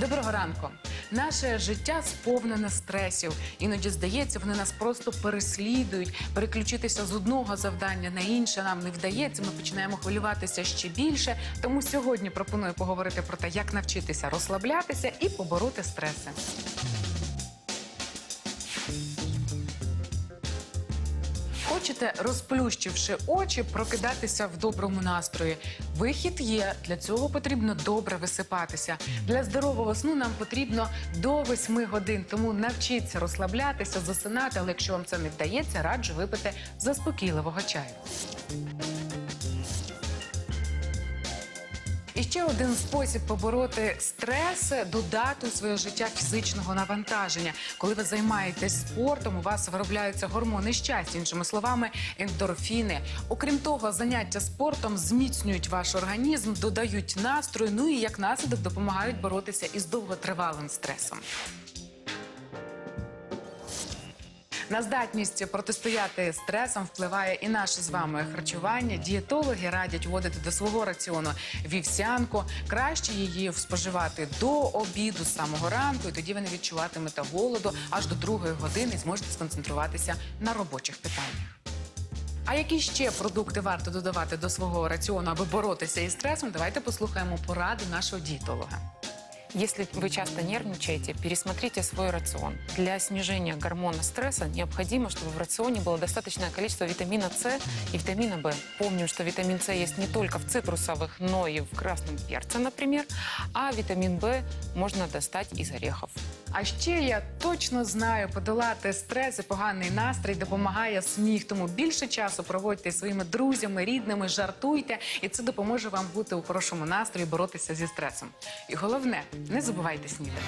Доброго ранку. Наше життя сповнене стресів. Іноді здається, вони нас просто переслідують. Переключитися з одного завдання на інше нам не вдається. Ми починаємо хвилюватися ще більше. Тому сьогодні пропоную поговорити про те, як навчитися розслаблятися і побороти стреси. Хочете, розплющивши очі, прокидатися в доброму настрої. Вихід є. Для цього потрібно добре висипатися. Для здорового сну нам потрібно до 8 годин. Тому навчіться розслаблятися, засинати. Але якщо вам це не вдається, раджу випити заспокійливого чаю. І ще один спосіб побороти стрес додати у своє життя фізичного навантаження. Коли ви займаєтесь спортом, у вас виробляються гормони щастя, іншими словами, ендорфіни. Окрім того, заняття спортом зміцнюють ваш організм, додають настрою, ну і як наслідок допомагають боротися із довготривалим стресом. На здатність протистояти стресам впливає і наше з вами харчування. Дієтологи радять вводити до свого раціону вівсянку. Краще її споживати до обіду з самого ранку, і тоді ви не відчуватимете голоду аж до другої години і зможете сконцентруватися на робочих питаннях. А які ще продукти варто додавати до свого раціону, аби боротися із стресом? Давайте послухаємо поради нашого дієтолога. Если вы часто нервничаете, пересмотрите свой рацион. Для снижения гормона стресса необходимо, чтобы в рационе было достаточное количество витамина С и витамина В. Помним, что витамин С есть не только в цитрусовых, но и в красном перце, например, а витамин В можно достать из орехов. А ще я точно знаю, подолати стрес і поганий настрій допомагає сміх. Тому більше часу проводьте зі своїми друзями, рідними, жартуйте, і це допоможе вам бути у хорошому настрої, боротися зі стресом. І головне, не забувайте снідати.